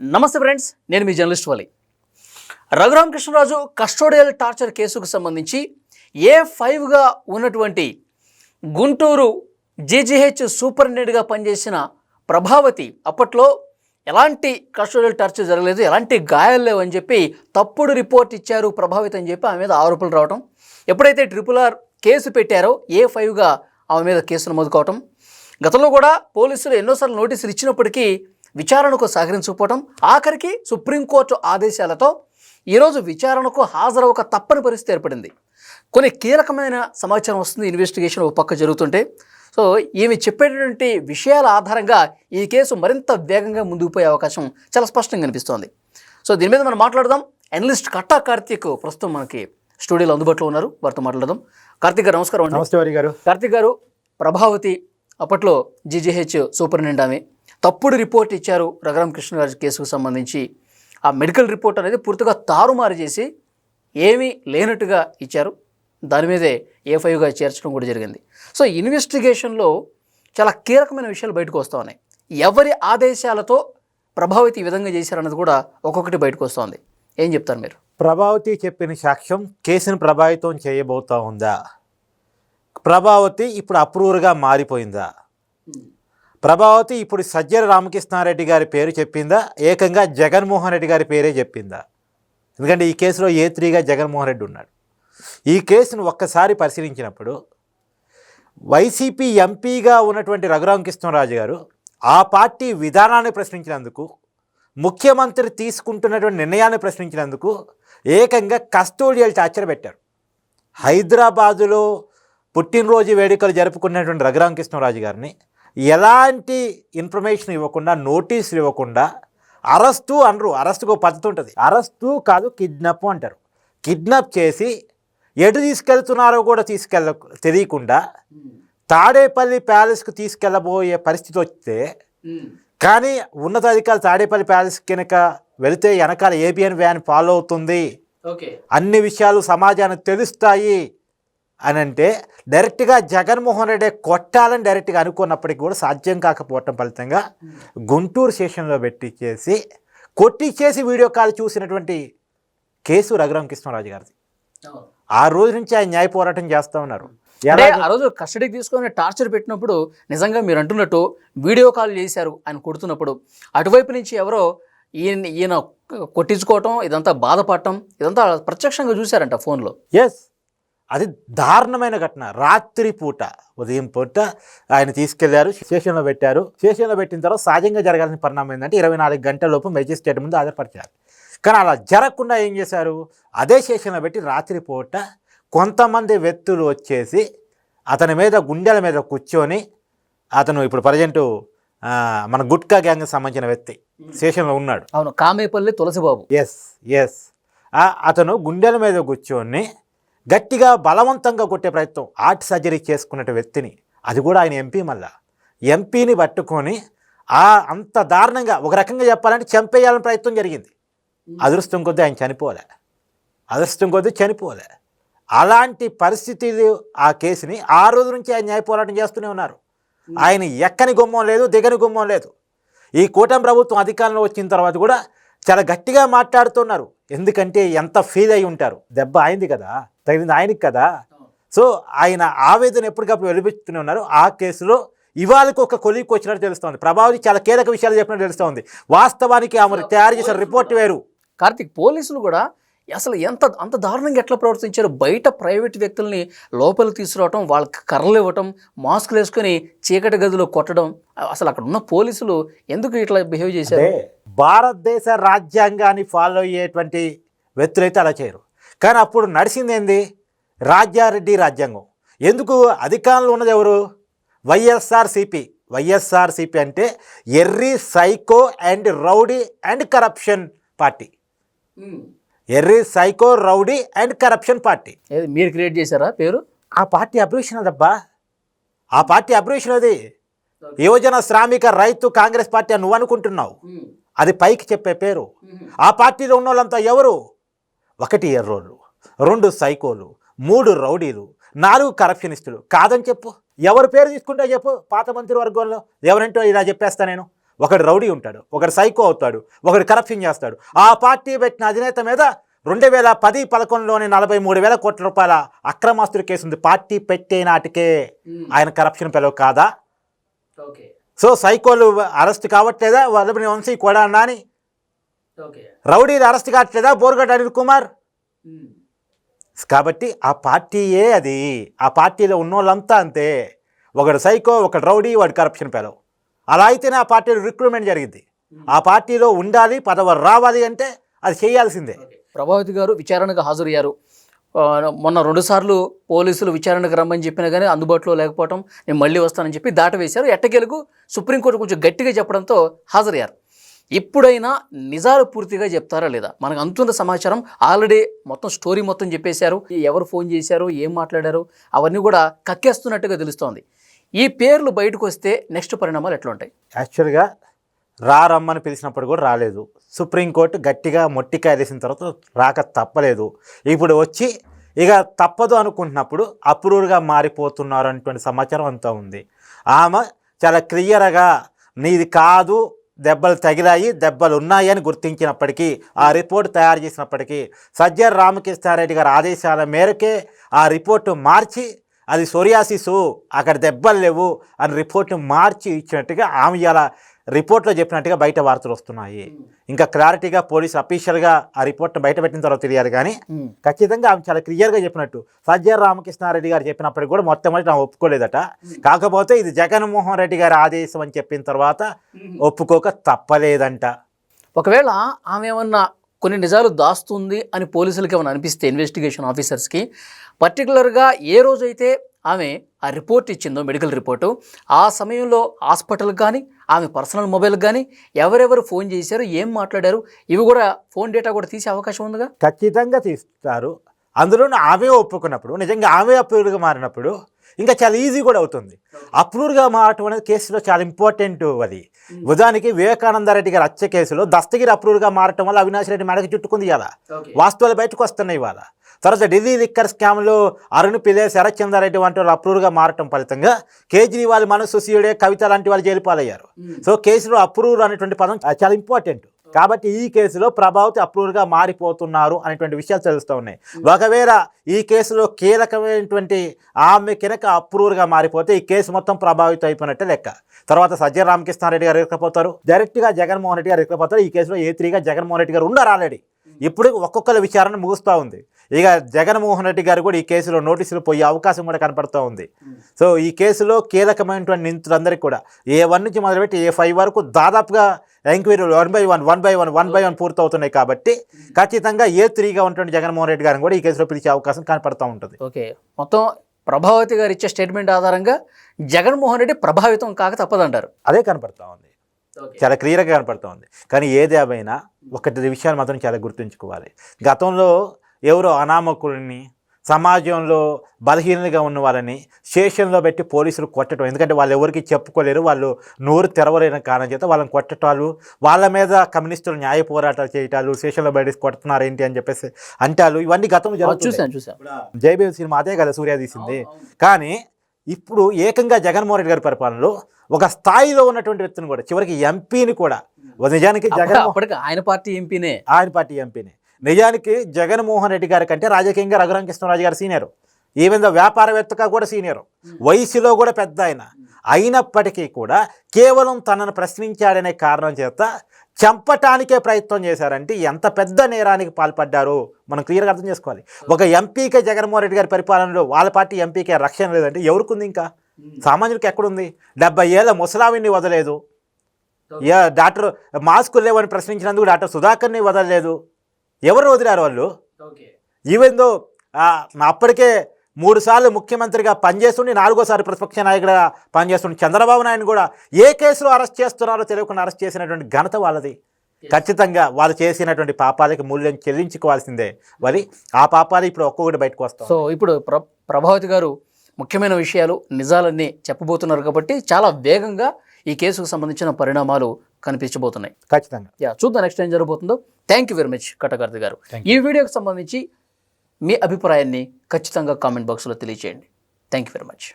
నమస్తే ఫ్రెండ్స్ నేను మీ journalist Vali. Raghurama Krishnaraju custodial torture కేసుకు సంబంధించి ఏ ఫైవ్గా ఉన్నటువంటి గుంటూరు జీజీహెచ్ సూపరింటెండెంట్గా పనిచేసిన ప్రభావతి అప్పట్లో ఎలాంటి కస్టోడియల్ టార్చర్ జరగలేదు ఎలాంటి గాయాలు లేవు అని చెప్పి తప్పుడు రిపోర్ట్ ఇచ్చారు ప్రభావితం అని చెప్పి ఆమె మీద ఆరోపణలు రావటం. ఎప్పుడైతే ట్రిపుల్ ఆర్ కేసు పెట్టారో ఏ ఫైవ్గా ఆమె మీద కేసు నమోదు కావటం. గతంలో కూడా పోలీసులు ఎన్నోసార్లు నోటీసులు ఇచ్చినప్పటికీ విచారణకు సహకరించకపోవటం ఆఖరికి సుప్రీంకోర్టు ఆదేశాలతో ఈరోజు విచారణకు హాజరవక తప్పని పరిస్థితి ఏర్పడింది. కొన్ని కీలకమైన సమాచారం వస్తుంది ఇన్వెస్టిగేషన్ ఒక పక్క జరుగుతుంటే. సో ఈమె చెప్పేటటువంటి విషయాల ఆధారంగా ఈ కేసు మరింత వేగంగా ముందుకు పోయే అవకాశం చాలా స్పష్టంగా కనిపిస్తోంది. సో దీని మీద మనం మాట్లాడదాం. అనలిస్ట్ కట్టా కార్తీక్ ప్రస్తుతం మనకి స్టూడియోలో అందుబాటులో ఉన్నారు. వారితో మాట్లాడదాం. కార్తీక్ గారు నమస్కారం నమస్తే గారు కార్తీక్ గారు ప్రభావతి అప్పట్లో జీజీహెచ్ సూపరింటెండెంట్ ఆమె. తప్పుడు రిపోర్ట్ ఇచ్చారు రఘురామ కృష్ణరాజు కేసుకు సంబంధించి. ఆ మెడికల్ రిపోర్ట్ అనేది పూర్తిగా తారుమారు చేసి ఏమీ లేనట్టుగా ఇచ్చారు. దాని మీదే ఏ ఫైవ్గా చేర్చడం కూడా జరిగింది. సో ఇన్వెస్టిగేషన్లో చాలా కీలకమైన విషయాలు బయటకు వస్తూ ఉన్నాయి. ఎవరి ఆదేశాలతో ప్రభావితి ఈ విధంగా చేశారన్నది కూడా ఒక్కొక్కటి బయటకు వస్తుంది ఏం చెప్తారు మీరు? ప్రభావతి చెప్పిన సాక్ష్యం కేసును ప్రభావితం చేయబోతా ఉందా? ప్రభావతి ఇప్పుడు అప్రూవర్గా మారిపోయిందా? ప్రభావతి ఇప్పుడు సజ్జల రామకృష్ణారెడ్డి గారి పేరు చెప్పిందా? ఏకంగా జగన్మోహన్ రెడ్డి గారి పేరే చెప్పిందా? ఎందుకంటే ఈ కేసులో ఏ త్రీగా జగన్మోహన్ రెడ్డి ఉన్నాడు? ఈ కేసును ఒక్కసారి పరిశీలించినప్పుడు వైసీపీ ఎంపీగా ఉన్నటువంటి రఘురామకృష్ణరాజు గారు ఆ పార్టీ విధానాన్ని ప్రశ్నించినందుకు ముఖ్యమంత్రి తీసుకుంటున్నటువంటి నిర్ణయాన్ని ప్రశ్నించినందుకు ఏకంగా కస్టోడియల్ టార్చర్ పెట్టారు. హైదరాబాదులో పుట్టినరోజు వేడుకలు జరుపుకున్నటువంటి రఘురామకృష్ణరాజు గారిని ఎలాంటి ఇన్ఫర్మేషన్ ఇవ్వకుండా నోటీసులు ఇవ్వకుండా అరెస్టు అనరు. అరెస్టుకు ఒక పద్ధతి ఉంటుంది. అరెస్టు కాదు కిడ్నాప్ అంటారు. కిడ్నాప్ చేసి ఎటు తీసుకెళ్తున్నారో కూడా తీసుకెళ్ళ తెలియకుండా తాడేపల్లి ప్యాలెస్కు తీసుకెళ్ళబోయే పరిస్థితి వస్తే కానీ ఉన్నతాధికారులు తాడేపల్లి ప్యాలెస్ కనుక వెళితే వెనకాల ఏబిఎన్ వ్యాన్ ఫాలో అవుతుంది? అన్ని విషయాలు సమాజానికి తెలుస్తాయి. అని అంటే డైరెక్ట్గా జగన్మోహన్ రెడ్డి కొట్టాలని డైరెక్ట్గా అనుకున్నప్పటికీ కూడా సాధ్యం కాకపోవటం ఫలితంగా గుంటూరు స్టేషన్లో పెట్టించేసి కొట్టిచ్చేసి వీడియో కాల్ చూసినటువంటి కేసు రఘురామ కృష్ణరాజు గారిది ఆ రోజు నుంచి ఆయన న్యాయ పోరాటం చేస్తూ ఉన్నారు. ఆ రోజు కస్టడీకి తీసుకొని టార్చర్ పెట్టినప్పుడు నిజంగా మీరు అంటున్నట్టు వీడియో కాల్ చేశారు ఆయన కొడుతున్నప్పుడు అటువైపు నుంచి ఎవరో ఈయన ఈయన కొట్టించుకోవటం ఇదంతా బాధపడటం ఇదంతా ప్రత్యక్షంగా చూశారంట ఫోన్లో? ఎస్ అది దారుణమైన ఘటన. రాత్రి పూట ఉదయం పూట ఆయన తీసుకెళ్ళారు స్టేషన్లో పెట్టారు. స్టేషన్లో పెట్టిన తర్వాత సహజంగా జరగాల్సిన పరిణామం ఏంటంటే ఇరవై నాలుగు గంటల లోపు మెజిస్ట్రేట్ ముందు హాజరుపరిచారు. కానీ అలా జరగకుండా ఏం చేశారు? అదే స్టేషన్లో పెట్టి రాత్రి పూట కొంతమంది వ్యక్తులు వచ్చేసి అతని మీద గుండెల మీద కూర్చొని అతను ఇప్పుడు ప్రజెంటు మన గుట్కా గ్యాంగ్కి సంబంధించిన వ్యక్తి స్టేషన్లో ఉన్నాడు. అవును కామేపల్లి తులసిబాబు. ఎస్ ఎస్ అతను గుండెల మీద కూర్చొని గట్టిగా బలవంతంగా కొట్టే ప్రయత్నం ఆర్ట్ సర్జరీ చేసుకున్న వ్యక్తిని. అది కూడా ఆయన ఎంపీ మళ్ళా. ఎంపీని పట్టుకొని ఆ అంత దారుణంగా ఒక రకంగా చెప్పాలంటే చంపేయాలని ప్రయత్నం జరిగింది. అదృష్టం కొద్దీ ఆయన చనిపోలే. అదృష్టం కొద్దీ చనిపోలే. అలాంటి పరిస్థితులు ఆ కేసుని ఆ రోజు నుంచి ఆయన న్యాయ పోరాటం చేస్తూనే ఉన్నారు. ఆయన ఎక్కని గుమ్మం లేదు దిగని గుమ్మం లేదు. ఈ కూటమి ప్రభుత్వం అధికారంలో వచ్చిన తర్వాత కూడా చాలా గట్టిగా మాట్లాడుతున్నారు. ఎందుకంటే ఎంత ఫీల్ అయి ఉంటారు. దెబ్బ అయింది కదా. తగిలింది ఆయనకి కదా? సో ఆయన ఆవేదన ఎప్పటికప్పుడు వెలిపిస్తూనే ఉన్నారు. ఆ కేసులో ఇవాళకి ఒక కొలికి వచ్చినట్టు తెలుస్తోంది. ప్రభావితి చాలా కీలక విషయాలు చెప్పినట్టు తెలుస్తోంది. వాస్తవానికి ఆమె తయారు చేసిన రిపోర్ట్ వేరు. కార్తిక్ పోలీసులు కూడా అసలు ఎంత అంత దారుణంగా ఎట్లా ప్రవర్తించారు? బయట ప్రైవేట్ వ్యక్తుల్ని లోపలికి తీసుకురావటం వాళ్ళకి కర్రలు ఇవ్వటం మాస్కులు వేసుకొని చీకటి గదిలో కొట్టడం అసలు అక్కడ ఉన్న పోలీసులు ఎందుకు ఇట్లా బిహేవ్ చేశారు? భారతదేశ రాజ్యాంగాన్ని ఫాలో అయ్యేటువంటి వ్యక్తులైతే అలా చేయరు. కానీ అప్పుడు నడిచింది ఏంది రాజ్యారెడ్డి రాజ్యాంగం. ఎందుకు? అధికారంలో ఉన్నది ఎవరు? వైఎస్ఆర్సిపి. వైఎస్ఆర్సిపి అంటే ఎర్రి psycho and rowdy and corruption party. ఎర్రి psycho rowdy and corruption party. మీరు క్రియేట్ చేశారా పేరు? ఆ పార్టీ అబ్రివేషన్ అదబ్బా ఆ పార్టీ అబ్రివేషన్ అది యువజన శ్రామిక రైతు కాంగ్రెస్ పార్టీ అని నువ్వు అనుకుంటున్నావు. అది పైకి చెప్పే పేరు. ఆ పార్టీలో ఉన్న వాళ్ళంతా ఎవరు? ఒకటి ఎర్రోళ్ళు రెండు సైకోలు మూడు రౌడీలు నాలుగు కరప్షనిస్టులు. కాదని చెప్పు. ఎవరి పేరు తీసుకుంటే చెప్పు పాత మంత్రి వర్గంలో? ఎవరంటో ఇలా చెప్పేస్తా నేను. ఒకడు రౌడీ ఉంటాడు ఒకడు సైకో అవుతాడు ఒకడు కరప్షన్ చేస్తాడు. ఆ పార్టీ పెట్టిన అధినేత మీద రెండు వేల పది పదకొండులోని నలభై మూడు వేల కోట్ల రూపాయల అక్రమాస్తుల కేసు ఉంది. పార్టీ పెట్టే నాటికే ఆయన కరప్షన్ పిలవ కాదా? ఓకే. సో సైకోలు అరెస్ట్ కావట్లేదా? వల్లభని వంశీ కూడా అని ఓకే. రౌడీలు అరెస్ట్ కావట్లేదా బోర్గడ్డ అనిల్ కుమార్? కాబట్టి ఆ పార్టీయే అది. ఆ పార్టీలో ఉన్నోళ్ళంతా అంతే. ఒకడు సైకో ఒకడు రౌడీ వాడు కరప్షన్ పెలవు అలా అయితేనే ఆ పార్టీలో రిక్రూట్మెంట్ జరిగింది ఆ పార్టీలో ఉండాలి పదవి రావాలి అంటే అది చేయాల్సిందే. ప్రభావతి గారు విచారణకు హాజరయ్యారు. మొన్న రెండుసార్లు పోలీసులు విచారణకు రమ్మని చెప్పినా కానీ అందుబాటులో లేకపోవడం నేను మళ్ళీ వస్తానని చెప్పి దాట వేశారు ఎట్టకేలకు సుప్రీంకోర్టు కొంచెం గట్టిగా చెప్పడంతో హాజరయ్యారు. ఇప్పుడైనా నిజాలు పూర్తిగా చెప్తారా లేదా? మనకు అంతున్న సమాచారం ఆల్రెడీ మొత్తం స్టోరీ మొత్తం చెప్పేశారు. ఎవరు ఫోన్ చేశారు? ఏం మాట్లాడారు? అవన్నీ కూడా కక్కేస్తున్నట్టుగా తెలుస్తోంది. ఈ పేర్లు బయటకు వస్తే నెక్స్ట్ పరిణామాలు ఎట్లుంటాయి? యాక్చువల్గా రా రమ్మని పిలిచినప్పుడు కూడా రాలేదు. సుప్రీంకోర్టు గట్టిగా మొట్టికాయ వేసిన తర్వాత రాక తప్పలేదు. ఇప్పుడు వచ్చి ఇక తప్పదు అనుకుంటున్నప్పుడు అప్రూవ్గా మారిపోతున్నారు అనేటువంటి సమాచారం అంతా ఉంది. ఆమె చాలా క్లియర్గా నీది కాదు దెబ్బలు తగిలాయి దెబ్బలు ఉన్నాయి అని గుర్తించినప్పటికీ ఆ రిపోర్ట్ తయారు చేసినప్పటికీ సజ్జర్ రామకృష్ణారెడ్డి గారి ఆదేశాల మేరకే ఆ రిపోర్టు మార్చి అది సోరియాసిసు అక్కడ దెబ్బలు లేవు అని రిపోర్ట్ని మార్చి ఇచ్చినట్టుగా ఆమె ఇలా రిపోర్ట్లో చెప్పినట్టుగా బయట వార్తలు వస్తున్నాయి. ఇంకా క్లారిటీగా పోలీసు అఫీషియల్గా ఆ రిపోర్ట్ని బయట పెట్టిన తర్వాత తెలియాలి కానీ. ఖచ్చితంగా ఆమె చాలా క్లియర్గా చెప్పినట్టు. సజ్జర్ రామకృష్ణారెడ్డి గారు చెప్పినప్పటికి కూడా మొట్టమొదటి ఆమె ఒప్పుకోలేదట. కాకపోతే ఇది జగన్మోహన్ రెడ్డి గారి ఆదేశం అని చెప్పిన తర్వాత ఒప్పుకోక తప్పలేదంట. ఒకవేళ ఆమె ఏమన్నా కొన్ని నిజాలు దాస్తుంది అని పోలీసులకి ఏమైనా అనిపిస్తే ఇన్వెస్టిగేషన్ ఆఫీసర్స్కి పర్టికులర్గా ఏ రోజైతే ఆమె ఆ రిపోర్ట్ ఇచ్చిందో మెడికల్ రిపోర్టు. ఆ సమయంలో హాస్పిటల్కి కానీ ఆమె పర్సనల్ మొబైల్కి కానీ ఎవరెవరు ఫోన్ చేశారు ఏం మాట్లాడారు ఇవి కూడా ఫోన్ డేటా కూడా తీసే అవకాశం ఉందిగా? ఖచ్చితంగా తీస్తారు. అందులో ఆమె ఒప్పుకున్నప్పుడు నిజంగా ఆమె అప్రూవ్డ్గా మారినప్పుడు ఇంకా చాలా ఈజీ కూడా అవుతుంది. అప్రూవ్డ్గా మారటం అనేది కేసులో చాలా ఇంపార్టెంట్ అది. ఉదాహరణకి వివేకానంద రెడ్డి గారి హత్య కేసులో దస్తగిరి అప్రూవ్డ్గా మారటం వల్ల అవినాష్ రెడ్డి మెడకి చుట్టుకుంది ఇవాళ. వాస్తవాలు బయటకు వస్తున్నాయి ఇవాళ. తర్వాత ఢిల్లీ లిక్కర్ స్కామ్లో అరుణ్ పిల్లే శరత్చంద్రారెడ్డి వంటి వాళ్ళు అప్రూవ్గా మారటం ఫలితంగా కేజ్రీవాల్ మనసు సీయుడే కవిత లాంటి వాళ్ళు జైలు పాలయ్యారు. సో కేసులో అప్రూవ్ అనేటువంటి పదం చాలా ఇంపార్టెంట్ కాబట్టి ఈ కేసులో ప్రభావతి అప్రూవ్గా మారిపోతున్నారు అనేటువంటి విషయాలు తెలుస్తూ ఉన్నాయి. ఒకవేళ ఈ కేసులో కీలకమైనటువంటి ఆమె కనుక అప్రూవ్గా మారిపోతే ఈ కేసు మొత్తం ప్రభావితం అయిపోయినట్టే లెక్క. తర్వాత సజ్జల రామకృష్ణారెడ్డి గారు ఇరకపోతారు డైరెక్ట్గా జగన్మోహన్ రెడ్డి గారు ఇరకపోతారు ఈ కేసులో ఏ త్రీగా జగన్మోహన్ రెడ్డి గారు ఉన్నారు ఆల్రెడీ ఇప్పుడు ఒక్కొక్కరి విచారణ ముగుస్తూ ఉంది. ఇక జగన్మోహన్ రెడ్డి గారు కూడా ఈ కేసులో నోటీసులు పోయే అవకాశం కూడా కనపడుతూ ఉంది. సో ఈ కేసులో కీలకమైనటువంటి నిందితులందరికీ కూడా ఏ వన్ నుంచి మొదలుపెట్టి ఏ ఫైవ్ వరకు దాదాపుగా ఎంక్వైరీలు one by one one by one one by one పూర్తవుతున్నాయి కాబట్టి ఖచ్చితంగా ఏ త్రీగా ఉన్నటువంటి జగన్మోహన్ రెడ్డి గారిని కూడా ఈ కేసులో పిలిచే అవకాశం కనపడుతూ ఉంటుంది. ఓకే. మొత్తం ప్రభావతి గారు ఇచ్చే స్టేట్మెంట్ ఆధారంగా జగన్మోహన్ రెడ్డి ప్రభావితం కాక తప్పదంటారు. అదే కనపడుతూ ఉంది. చాలా క్లియర్గా కనపడుతూ ఉంది. కానీ ఏది ఏమైనా ఒకటి విషయాలు మాత్రం చాలా గుర్తుంచుకోవాలి. గతంలో ఎవరో అనామకుల్ని సమాజంలో బలహీనంగా ఉన్న వాళ్ళని స్టేషన్లో పెట్టి పోలీసులు కొట్టడం. ఎందుకంటే వాళ్ళు ఎవరికి చెప్పుకోలేరు వాళ్ళు నోరు తెరవలేని కారణం చేత వాళ్ళని కొట్టటాలు వాళ్ళ మీద కమ్యూనిస్టులు న్యాయ పోరాటాలు చేయటాలు స్టేషన్లో బయట కొడుతున్నారు ఏంటి అని చెప్పేసి అంటాలు. ఇవన్నీ గతంలో జరుగుతుంది చూసాను చూసాను జయబేవ్ సినిమా అదే కదా సూర్య తీసింది. కానీ ఇప్పుడు ఏకంగా జగన్మోహన్ రెడ్డి గారి పరిపాలనలో ఒక స్థాయిలో ఉన్నటువంటి వ్యక్తిని కూడా చివరికి ఎంపీని కూడా నిజానికి జగన్ ఆయన పార్టీ ఎంపీనే. ఆయన పార్టీ ఎంపీని. నిజానికి జగన్మోహన్ రెడ్డి గారి కంటే రాజకీయంగా రఘురామ కృష్ణరాజు గారు సీనియర్. ఈవెన్ వ్యాపారవేత్తగా కూడా సీనియర్. వయసులో కూడా పెద్ద ఆయన. అయినప్పటికీ కూడా కేవలం తనను ప్రశ్నించాడనే కారణం చేత చంపటానికే ప్రయత్నం చేశారంటే ఎంత పెద్ద నేరానికి పాల్పడ్డారో మనం క్లియర్గా అర్థం చేసుకోవాలి. ఒక ఎంపీకే జగన్మోహన్ రెడ్డి గారి పరిపాలనలో వాళ్ళ పార్టీ ఎంపీకే రక్షణ లేదంటే ఎవరికి ఇంకా? సామాన్యుడికి ఎక్కడుంది? డెబ్బై ఏళ్ళ ముసలామిని వదలేదు. యా డాక్టర్ మాస్కులు లేవని ప్రశ్నించినందుకు డాక్టర్ సుధాకర్ని వదలలేదు. ఎవరు వదిలారు వాళ్ళు? ఈవెన్ దో అప్పటికే మూడు సార్లు ముఖ్యమంత్రిగా పనిచేస్తుండి నాలుగోసారి ప్రతిపక్ష నాయకుడిగా పనిచేస్తుండే చంద్రబాబు నాయుడు కూడా ఏ కేసులో అరెస్ట్ చేస్తున్నారో తెలియకుండా అరెస్ట్ చేసినటువంటి ఘనత వాళ్ళది. ఖచ్చితంగా వాళ్ళు చేసినటువంటి పాపాలకి మూల్యం చెల్లించుకోవాల్సిందే మరి ఆ పాపాలు ఇప్పుడు ఒక్కొక్కటి బయటకు వస్తాం సో ఇప్పుడు ప్ర ప్రభావతి గారు ముఖ్యమైన విషయాలు నిజాలన్నీ చెప్పబోతున్నారు కాబట్టి చాలా వేగంగా ఈ కేసుకు సంబంధించిన పరిణామాలు కనిపించబోతున్నాయి. ఖచ్చితంగా. యా చూద్దాం నెక్స్ట్ ఏం జరగబోతుందో. Thank you very much Katakarthi గారు. ఈ వీడియోకి సంబంధించి మీ అభిప్రాయాన్ని ఖచ్చితంగా కామెంట్ బాక్స్లో తెలియజేయండి థ్యాంక్ యూ వెరీ మచ్